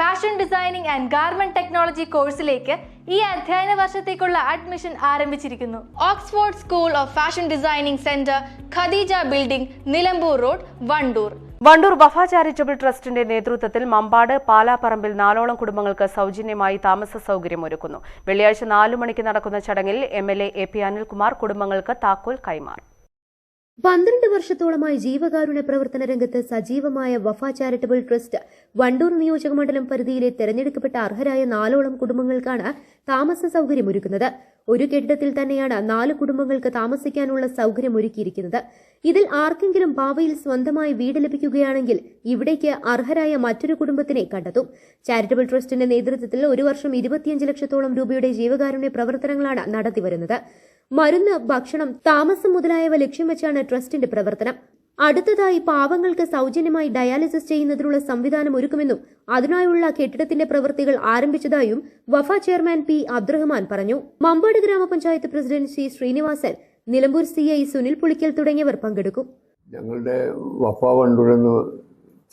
Fashion designing and garment technology കോഴ്സിലേക്ക് ഈ അധ്യയന വർഷത്തേക്കുള്ള അഡ്മിഷൻ ആരംഭിച്ചിരിക്കുന്നു. Oxford school of fashion designing centre Khadeeja building Nilambur road Wandoor Wandoor Wafa charitable ട്രസ്റ്റിന്റെ നേതൃത്വത്തിൽ മമ്പാട് പാലാപ്പറമ്പിൽ നാലോളം കുടുംബങ്ങൾക്ക് സൗജന്യമായി താമസ സൗകര്യം ഒരുക്കുന്നു. വെള്ളിയാഴ്ച നാലു മണിക്ക് നടക്കുന്ന ചടങ്ങിൽ M L A A P Anilkumar കുടുംബങ്ങൾക്ക് താക്കോൽ കൈമാറും. പന്ത്രണ്ട് വർഷത്തോളമായി ജീവകാരുണ്യ പ്രവർത്തന രംഗത്ത് സജീവമായ വഫ ചാരിറ്റബിൾ ട്രസ്റ്റ് വണ്ടൂർ നിയോജക മണ്ഡലം പരിധിയിലെ തെരഞ്ഞെടുക്കപ്പെട്ട അർഹരായ നാലോളം കുടുംബങ്ങൾക്കാണ് താമസ സൗകര്യം ഒരുക്കുന്നത് ഒരു കെട്ടിടത്തിൽ തന്നെയാണ് നാല് കുടുംബങ്ങൾക്ക് താമസിക്കാനുള്ള സൗകര്യം ഒരുക്കിയിരിക്കുന്നത് ഇതിൽ ആർക്കെങ്കിലും ഭാവിയിൽ സ്വന്തമായി വീട് ലഭിക്കുകയാണെങ്കിൽ ഇവിടേക്ക് അർഹരായ മറ്റൊരു കുടുംബത്തിനെ കണ്ടെത്തും. ചാരിറ്റബിൾ ട്രസ്റ്റിന്റെ നേതൃത്വത്തിൽ ഒരു വർഷം ഇരുപത്തിയഞ്ച് ലക്ഷത്തോളം രൂപയുടെ ജീവകാരുണ്യ പ്രവർത്തനങ്ങളാണ് നടത്തിവരുന്നത്. മരുന്ന് ഭക്ഷണം താമസം മുതലായവ ലക്ഷ്യം വെച്ചാണ് ട്രസ്റ്റിന്റെ പ്രവർത്തനം. അടുത്തതായി പാവങ്ങൾക്ക് സൗജന്യമായി ഡയാലിസിസ് ചെയ്യുന്നതിനുള്ള സംവിധാനം ഒരുക്കുമെന്നും അതിനായുള്ള കെട്ടിടത്തിന്റെ പ്രവൃത്തികൾ ആരംഭിച്ചതായും വഫ ചെയർമാൻ പി അബ്ദുറഹ്മാൻ പറഞ്ഞു. മമ്പാട് ഗ്രാമപഞ്ചായത്ത് president C Sreenivasan Nilambur C I Sunil Pulikkal തുടങ്ങിയവർ പങ്കെടുക്കും. ഞങ്ങളുടെ വഫ വണ്ടൂർ എന്ന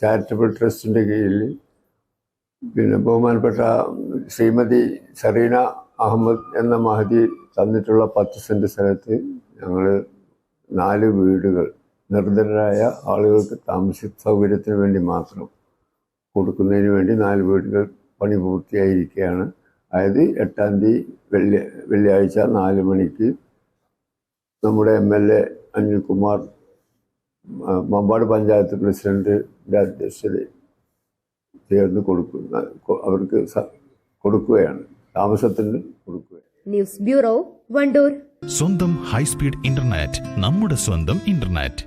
ചാരിറ്റബിൾ ട്രസ്റ്റിന്റെ കീഴിൽ പിന്നെ ബഹുമാനപ്പെട്ട ശ്രീമതി സറീന അഹമ്മദ് എന്ന മഹതി തന്നിട്ടുള്ള പത്ത് സെന്റ് സ്ഥലത്ത് ഞങ്ങൾ നാല് വീടുകൾ നിർധനരായ ആളുകൾക്ക് താമസ സൗകര്യത്തിന് വേണ്ടി മാത്രം കൊടുക്കുന്നതിന് വേണ്ടി നാല് വീടുകൾ പണി പൂർത്തിയായിരിക്കുകയാണ്. അതായത് എട്ടാം തീയതി വെള്ളി വെള്ളിയാഴ്ച നാല് മണിക്ക് നമ്മുടെ M L A Anilkumar Mampad panchayat പ്രസിഡന്റിന്റെ അധ്യക്ഷതയിൽ ചേർന്ന് കൊടുക്കുന്ന അവർക്ക് കൊടുക്കുകയാണ്. താമസത്തിന് കൊടുക്കുക ന്യൂസ് ബ്യൂറോ വണ്ടൂർ. സ്വന്തം ഹൈസ്പീഡ് ഇന്റർനെറ്റ് നമ്മുടെ സ്വന്തം ഇന്റർനെറ്റ്.